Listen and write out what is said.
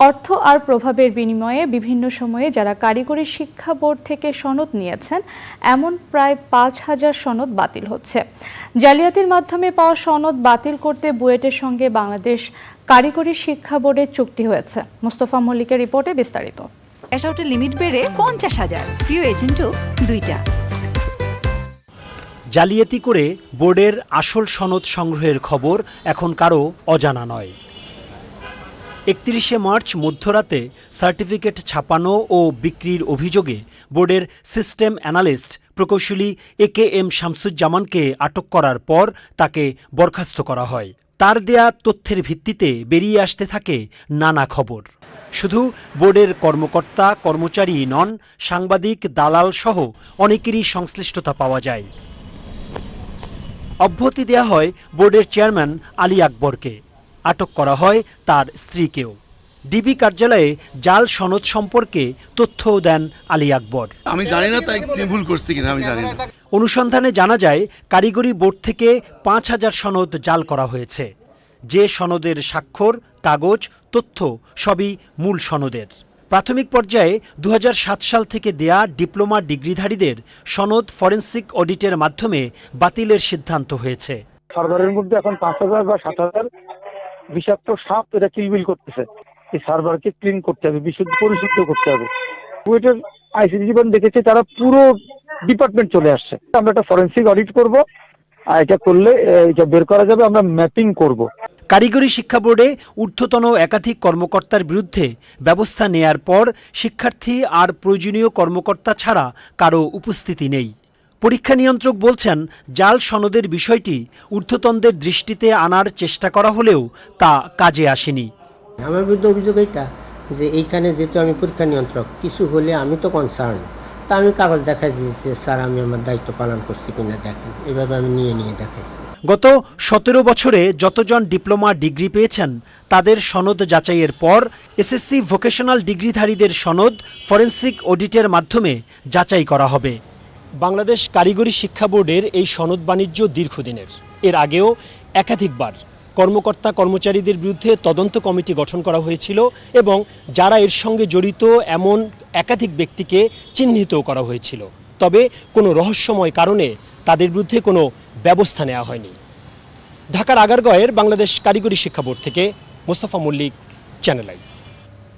অর্থ আর প্রভাবের বিনিময়ে বিভিন্ন সময়ে যারা কারিগরি শিক্ষা বোর্ড থেকে সনদ নিয়েছেন এমন প্রায় পাঁচ হাজার সনদ বাতিল হচ্ছে। জালিয়াতির মাধ্যমে পাওয়া সনদ বাতিল করতে বুয়েটের সঙ্গে বাংলাদেশ কারিগরি শিক্ষা বোর্ডের চুক্তি হয়েছে। মোস্তফা মল্লিকের রিপোর্টে বিস্তারিত। ক্যাশ আউটের লিমিট বেড়ে পঞ্চাশ হাজার। প্রিয় এজেন্টও দুইটা। জালিয়াতি করে বোর্ডের আসল সনদ সংগ্রহের খবর এখন কারও অজানা নয়। একত্রিশে মার্চ মধ্যরাতে সার্টিফিকেট ছাপানো ও বিক্রির অভিযোগে বোর্ডের সিস্টেম অ্যানালিস্ট প্রকৌশলী এ কে এম শামসুজ্জামানকে আটক করার পর তাকে বরখাস্ত করা হয়। তার দেয়া তথ্যের ভিত্তিতে বেরিয়ে আসতে থাকে নানা খবর। শুধু বোর্ডের কর্মকর্তা, কর্মচারী নন, সাংবাদিক, দালাল সহ অনেকেরই সংশ্লিষ্টতা পাওয়া যায়। অব্যাহতি দেয়া হয় বোর্ডের চেয়ারম্যান আলী আকবরকে। আটক করা হয় তার স্ত্রীকেও। ডিবি কার্যালয়ে জাল সনদ সম্পর্কে তথ্যও দেন আলী আকবর। আমি জানি না তাই ভুল করছি কিনা আমি জানি না। অনুসন্ধানে জানা যায় কারিগরি বোর্ড থেকে পাঁচ হাজার সনদ জাল করা হয়েছে। যে সনদের স্বাক্ষর কাগজ তথ্য সবই মূল সনদের। প্রাথমিক পর্যায়ে দু হাজার সাত সাল থেকে দেয়া ডিপ্লোমা ডিগ্রিধারীদের সনদ ফরেন্সিক অডিটের মাধ্যমে বাতিলের সিদ্ধান্ত হয়েছে। সার্ভারের মধ্যে এখন পাঁচ হাজার বা সাত হাজার বিষাক্ত সাপ এটা কিলবিল করতেছে। এই সার্ভারকে ক্লিন করতে হবে, বিশুদ্ধ, পরিশুদ্ধ করতে হবে। কুয়েটের আইসিডি জীবন দেখেছে, তারা পুরো ডিপার্টমেন্ট চলে আসছে। আমরা একটা ফরেন্সিক অডিট করব, আর এটা করলে এটা বের করা যাবে, আমরা ম্যাপিং করব। কারিগরি শিক্ষা বোর্ডে ঊর্ধ্বতন একাধিক কর্মকর্তার বিরুদ্ধে ব্যবস্থা নেয়ার পর শিক্ষার্থী আর প্রয়োজনীয় কর্মকর্তা ছাড়া কারও উপস্থিতি নেই। পরীক্ষা নিয়ন্ত্রক বলছেন জাল সনদের বিষয়টি ঊর্ধ্বতনদের দৃষ্টিতে আনার চেষ্টা করা হলেও তা কাজে আসেনি। আমার বিরুদ্ধে অভিযোগ এইটা যে এইখানে যেহেতু আমি পরীক্ষা নিয়ন্ত্রক কিছু হলে আমি তো কনসার্ন তা আমি কাগজ দেখাই দিয়েছি স্যার আমি আমার দায়িত্ব পালন করছি কিনা দেখেন। এভাবে আমি নিয়ে নিয়ে দেখাইছি। গত সতেরো বছরে যতজন ডিপ্লোমা ডিগ্রি পেয়েছেন তাদের সনদ যাচাইয়ের পর এসএসসি ভোকেশনাল ডিগ্রিধারীদের সনদ ফরেন্সিক অডিটের মাধ্যমে যাচাই করা হবে। বাংলাদেশ কারিগরি শিক্ষা বোর্ডের এই সনদ বাণিজ্য দীর্ঘদিনের। এর আগেও একাধিকবার কর্মকর্তা কর্মচারীদের বিরুদ্ধে তদন্ত কমিটি গঠন করা হয়েছিল এবং যারা এর সঙ্গে জড়িত এমন একাধিক ব্যক্তিকে চিহ্নিতও করা হয়েছিল। তবে কোনো রহস্যময় কারণে তাদের বিরুদ্ধে কোনো ব্যবস্থা নেওয়া হয়নি। ঢাকার আগারগয়ের বাংলাদেশ কারিগরি শিক্ষা বোর্ড থেকে মোস্তফা মল্লিক চ্যানেল আই